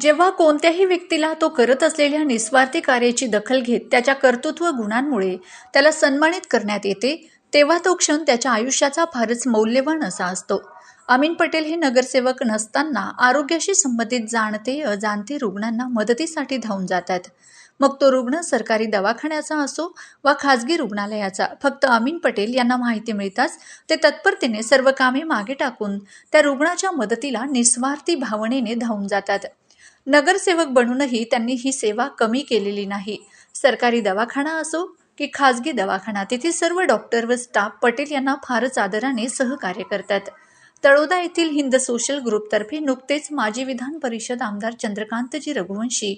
जेव्हा कोणत्याही व्यक्तीला तो करत असलेल्या निस्वार्थी कार्याची दखल घेत त्याच्या कर्तृत्व गुणांमुळे त्याला सन्मानित करण्यात येते तेव्हा तो क्षण त्याच्या आयुष्याचा फारच मौल्यवान असा असतो. अमीन पटेल हे नगरसेवक नसताना आरोग्याशी संबंधित जाणते अजाणते रुग्णांना मदतीसाठी धावून जातात. मग तो रुग्ण सरकारी दवाखान्याचा असो वा खाजगी रुग्णालयाचा फक्त अमीन पटेल यांना माहिती मिळताच ते तत्परतेने सर्व कामे मागे टाकून त्या रुग्णाच्या मदतीला निस्वार्थी भावनेने धावून जातात. नगरसेवक बनूनही त्यांनी ही सेवा कमी केलेली नाही. सरकारी दवाखाना असो की खाजगी दवाखाना तेथील सर्व डॉक्टर व स्टाफ पटेल यांना फारच आदराने सहकार्य करतात. तळोदा येथील हिंद सोशल ग्रुपतर्फे नुकतेच माजी विधान परिषद आमदार चंद्रकांतजी रघुवंशी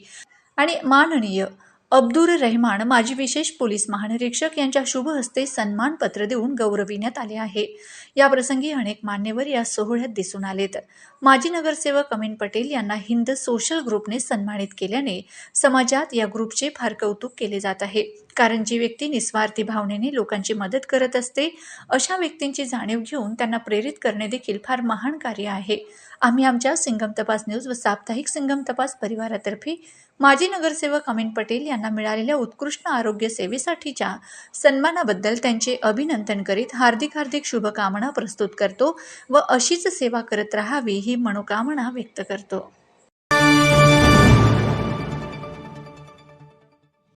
आणि माननीय अब्दुर रहमान माजी विशेष पोलीस महानिरीक्षक यांच्या शुभ हस्ते सन्मानपत्र देऊन गौरविण्यात आले आहे. या प्रसंगी अनेक मान्यवर या सोहळ्यात दिसून आलेत. माजी नगरसेवक अमीन पटेल यांना हिंद सोशल ग्रुपने सन्मानित केल्याने समाजात या ग्रुपचे फार कौतुक केले जात आहे. कारण जी व्यक्ती निस्वार्थी भावनेने लोकांची मदत करत असते अशा व्यक्तींची जाणीव घेऊन त्यांना प्रेरित करणे देखील फार महान कार्य आहे. आम्ही आमच्या सिंगम तपास न्यूज व साप्ताहिक सिंगम तपास परिवारातर्फे माजी नगरसेवक अमीन पटेल यांना मिळालेल्या उत्कृष्ट आरोग्य सेवेसाठीच्या सन्मानाबद्दल त्यांचे अभिनंदन करीत हार्दिक हार्दिक शुभकामना प्रस्तुत करतो व अशीच सेवा करत राहावी ही मनोकामना व्यक्त करतो.